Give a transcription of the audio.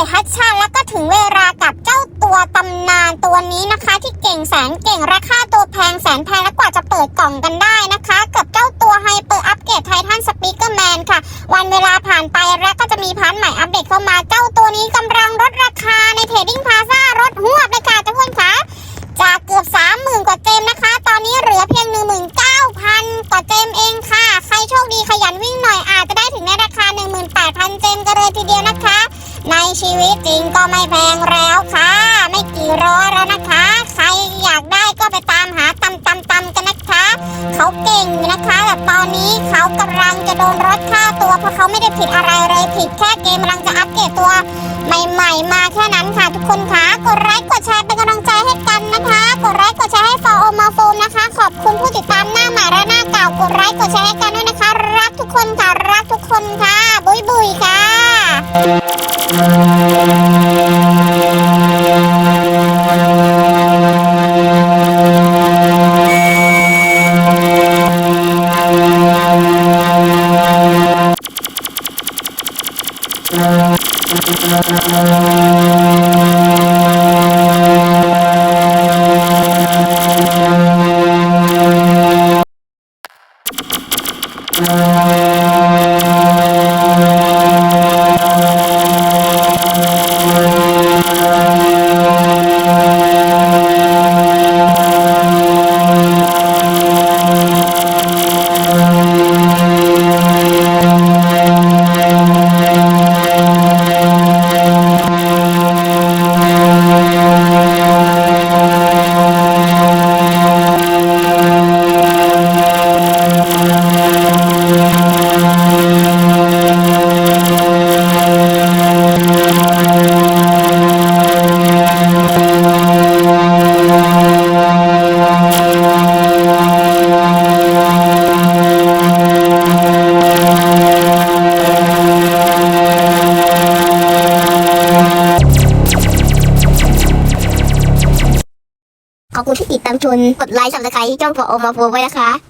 ลฮัตชันแล้วก็ถึงเวลากับเจ้าตัวตำนานตัวนี้นะคะ ที่เก่งแสนเก่งราคาตัวแพงแสนแพงและกว่าจะเปิดกล่องกันได้นะคะ กับเจ้าตัวไฮเปอร์อัปเกรดไททันสปีกเกอร์แมนค่ะ วันเวลาผ่านไปและก็จะมีพันใหม่อัปเดตเข้ามาเจ้าตัวนี้กำลังลดราคา ในชีวิตจริงก็ไม่แพงแล้วค่ะ ไม่กี่ร้อยแล้วนะคะ ใครอยากได้ก็ไปตามหาตำตำตำกันนะคะ เขาเก่งนะคะแต่ตอนนี้เขากำลังจะโดนรถฆ่าตัวเพราะเขาไม่ได้ผิดอะไรเลยผิดแค่เก Thank ขอบคุณที่ติดตามชมกดไลค์สับสไครต์ช่องพอโอมาโฟไว้นะคะ